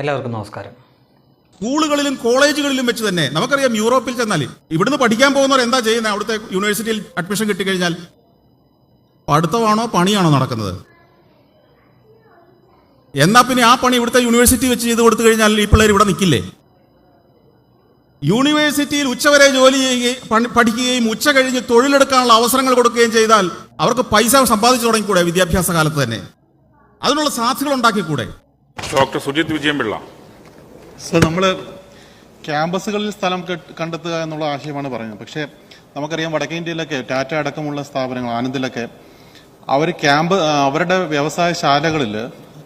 എല്ലാവർക്കും നമസ്കാരം. സ്കൂളുകളിലും കോളേജുകളിലും വെച്ച് തന്നെ നമുക്കറിയാം യൂറോപ്പിൽ ചെന്നാൽ ഇവിടുന്ന് പഠിക്കാൻ പോകുന്നവർ എന്താ ചെയ്യുന്നത്? അവിടുത്തെ യൂണിവേഴ്സിറ്റിയിൽ അഡ്മിഷൻ കിട്ടിക്കഴിഞ്ഞാൽ പഠിത്തമാണോ പണിയാണോ നടക്കുന്നത്? എന്നാ പിന്നെ ആ പണി ഇവിടുത്തെ യൂണിവേഴ്സിറ്റി വെച്ച് ചെയ്ത് കൊടുത്തു കഴിഞ്ഞാൽ ഈ പിള്ളേർ ഇവിടെ നിൽക്കില്ലേ? യൂണിവേഴ്സിറ്റിയിൽ ഉച്ചവരെ ജോലി ചെയ്യുകയും പഠിക്കുകയും ഉച്ച കഴിഞ്ഞ് തൊഴിലെടുക്കാനുള്ള അവസരങ്ങൾ കൊടുക്കുകയും ചെയ്താൽ അവർക്ക് പൈസ സമ്പാദിച്ചു തുടങ്ങിക്കൂടെ വിദ്യാഭ്യാസ കാലത്ത് തന്നെ? അതിനുള്ള സാധ്യതകൾ ഉണ്ടാക്കിക്കൂടെ? ഡോക്ടർ സുജിത് വിജയൻപിള്ള. സർ നമ്മൾ ക്യാമ്പസുകളിൽ സ്ഥലം കണ്ടെത്തുക എന്നുള്ള ആശയമാണ് പറയുന്നത്. പക്ഷേ നമുക്കറിയാം വടക്കേ ഇന്ത്യയിലൊക്കെ ടാറ്റ അടക്കമുള്ള സ്ഥാപനങ്ങൾ ആനന്ദിലൊക്കെ അവർ ക്യാമ്പ് അവരുടെ വ്യവസായ ശാലകളിൽ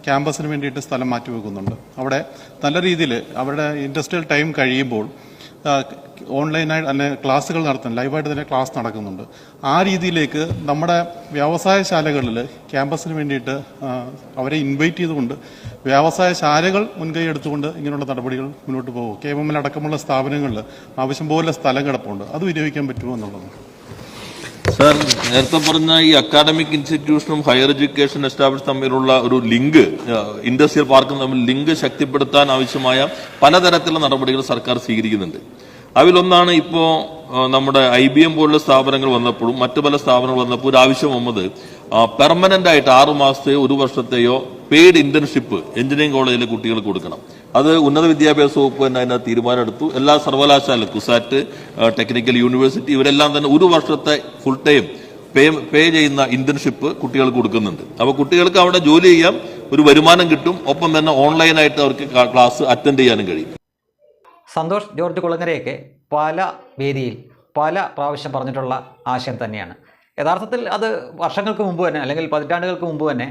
ക്യാമ്പസിന് വേണ്ടിയിട്ട് സ്ഥലം മാറ്റി മാറ്റിവെക്കുന്നുണ്ട്. അവിടെ നല്ല രീതിയിൽ അവരുടെ ഇൻഡസ്ട്രിയൽ ടൈം കഴിയുമ്പോൾ ഓൺലൈനായി അല്ലെ ക്ലാസ്സുകൾ നടത്തുന്നു ലൈവായിട്ട് തന്നെ ക്ലാസ് നടക്കുന്നുണ്ട്. ആ രീതിയിലേക്ക് നമ്മുടെ വ്യവസായശാലകളിൽ ക്യാമ്പസിന് വേണ്ടിയിട്ട് അവരെ ഇൻവൈറ്റ് ചെയ്തുകൊണ്ട് വ്യവസായശാലകൾ മുൻകൈ എടുത്തുകൊണ്ട് ഇങ്ങനെയുള്ള നടപടികൾ മുന്നോട്ട് പോകും. കെ എം എൽ അടക്കമുള്ള സ്ഥാപനങ്ങളിൽ ആവശ്യം പോലെ സ്ഥലം കിടപ്പുണ്ട്. അത് വിനിയോഗിക്കാൻ പറ്റുമോ എന്നുള്ളത്. സാർ നേരത്തെ പറഞ്ഞ ഈ അക്കാഡമിക് ഇൻസ്റ്റിറ്റ്യൂഷനും ഹയർ എഡ്യൂക്കേഷൻ എസ്റ്റാബ്ലിഷ് തമ്മിലുള്ള ഒരു ലിങ്ക് ഇൻഡസ്ട്രിയൽ പാർക്കും തമ്മിൽ ലിങ്ക് ശക്തിപ്പെടുത്താൻ ആവശ്യമായ പലതരത്തിലുള്ള നടപടികൾ സർക്കാർ സ്വീകരിക്കുന്നുണ്ട്. അതിലൊന്നാണ് ഇപ്പോൾ നമ്മുടെ ഐ ബി എം പോലുള്ള സ്ഥാപനങ്ങൾ വന്നപ്പോഴും മറ്റു പല സ്ഥാപനങ്ങൾ വന്നപ്പോൾ ഒരു ആവശ്യം വന്നത് പെർമനന്റ് ആയിട്ട് ആറു മാസത്തെയോ ഒരു വർഷത്തെയോ പെയ്ഡ് ഇന്റേൺഷിപ്പ് എഞ്ചിനീയറിംഗ് കോളേജിലെ കുട്ടികൾക്ക് കൊടുക്കണം. അത് ഉന്നത വിദ്യാഭ്യാസ വകുപ്പ് തന്നെ അതിനകത്ത് തീരുമാനമെടുത്തു. എല്ലാ സർവകലാശാല കുസാറ്റ് ടെക്നിക്കൽ യൂണിവേഴ്സിറ്റി ഇവരെല്ലാം തന്നെ ഒരു വർഷത്തെ ഫുൾ ടൈം പേ പേ ചെയ്യുന്ന ഇന്റേൺഷിപ്പ് കുട്ടികൾക്ക് കൊടുക്കുന്നുണ്ട്. അപ്പോൾ കുട്ടികൾക്ക് അവിടെ ജോലി ചെയ്യാം ഒരു വരുമാനം കിട്ടും. ഒപ്പം തന്നെ ഓൺലൈനായിട്ട് അവർക്ക് ക്ലാസ് അറ്റൻഡ് ചെയ്യാനും കഴിയും. സന്തോഷ് ജോർജ് കുളങ്ങരയൊക്കെ പല വേദിയിൽ പല പ്രാവശ്യം പറഞ്ഞിട്ടുള്ള ആശയം തന്നെയാണ്. യഥാർത്ഥത്തിൽ അത് വർഷങ്ങൾക്ക് മുമ്പ് തന്നെ അല്ലെങ്കിൽ പതിറ്റാണ്ടുകൾക്ക് മുമ്പ് തന്നെ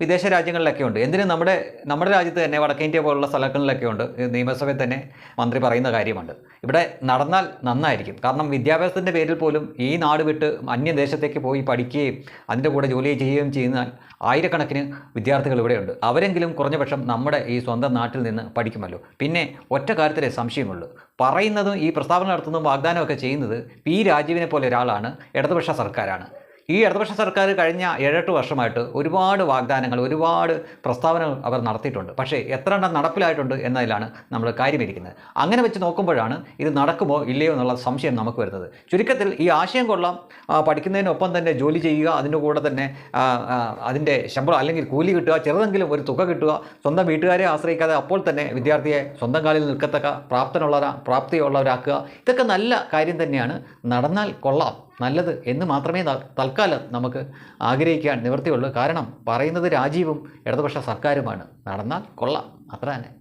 വിദേശ രാജ്യങ്ങളിലൊക്കെ ഉണ്ട്. എന്തിനും നമ്മുടെ നമ്മുടെ രാജ്യത്ത് തന്നെ വടക്കേ ഇന്ത്യ പോലുള്ള സ്ഥലങ്ങളിലൊക്കെ ഉണ്ട്. നിയമസഭയിൽ തന്നെ മന്ത്രി പറയുന്ന കാര്യമുണ്ട്. ഇവിടെ നടന്നാൽ നന്നായിരിക്കും. കാരണം വിദ്യാഭ്യാസത്തിന്റെ പേരിൽ പോലും ഈ നാട് വിട്ട് അന്യദേശത്തേക്ക് പോയി പഠിക്കുകയും അതിന്റെ കൂടെ ജോലി ചെയ്യുകയും ചെയ്യുന്നാൽ ആയിരക്കണക്കിന് വിദ്യാർത്ഥികൾ ഇവിടെയുണ്ട് അവരെങ്കിലും കുറഞ്ഞപക്ഷം നമ്മുടെ ഈ സ്വന്തം നാട്ടിൽ നിന്ന് പഠിക്കുമല്ലോ. പിന്നെ ഒറ്റ കാര്യത്തിലേ സംശയമുള്ളൂ. പറയുന്നതും ഈ പ്രസ്താവന നടത്തുന്നതും വാഗ്ദാനമൊക്കെ ചെയ്യുന്നത് പി രാജീവിനെ പോലെ ഒരാളാണ് ഇടതുപക്ഷ സർക്കാരാണ്. ഈ ഇടതുപക്ഷ സർക്കാർ കഴിഞ്ഞ ഏഴെട്ട് വർഷമായിട്ട് ഒരുപാട് വാഗ്ദാനങ്ങൾ ഒരുപാട് പ്രസ്താവനകൾ അവർ നടത്തിയിട്ടുണ്ട്. പക്ഷേ എത്ര എണ്ണം നടപ്പിലായിട്ടുണ്ട് എന്നതിലാണ് നമ്മൾ കാര്യമിരിക്കുന്നത്. അങ്ങനെ വെച്ച് നോക്കുമ്പോഴാണ് ഇത് നടക്കുമോ ഇല്ലയോ എന്നുള്ള സംശയം നമുക്ക് വരുന്നത്. ചുരുക്കത്തിൽ ഈ ആശയം കൊള്ളാം. പഠിക്കുന്നതിനൊപ്പം തന്നെ ജോലി ചെയ്യുക അതിന്റെ കൂടെ തന്നെ അതിന്റെ ശമ്പളം അല്ലെങ്കിൽ കൂലി കിട്ടുക ചെറുതെങ്കിലും ഒരു തുക കിട്ടുക സ്വന്തം വീട്ടുകാരെ ആശ്രയിക്കാതെ അപ്പോൾ തന്നെ വിദ്യാർത്ഥിയെ സ്വന്തം കാലിൽ നിൽക്കത്തക്ക പ്രാപ്തനുള്ള പ്രാപ്തിയുള്ളവരാക്കുക. ഇതൊക്കെ നല്ല കാര്യം തന്നെയാണ്. നടന്നാൽ കൊള്ളാം. നല്ലത് എന്ന് മാത്രമേ തൽക്കാലം നമുക്ക് ആഗ്രഹിക്കാൻ നിവൃത്തിയുള്ളൂ. കാരണം പറയുന്നത് രാജീവും ഇടതുപക്ഷ സർക്കാരുമാണ്. നടന്നാൽ കൊള്ളാം. അത്ര തന്നെ.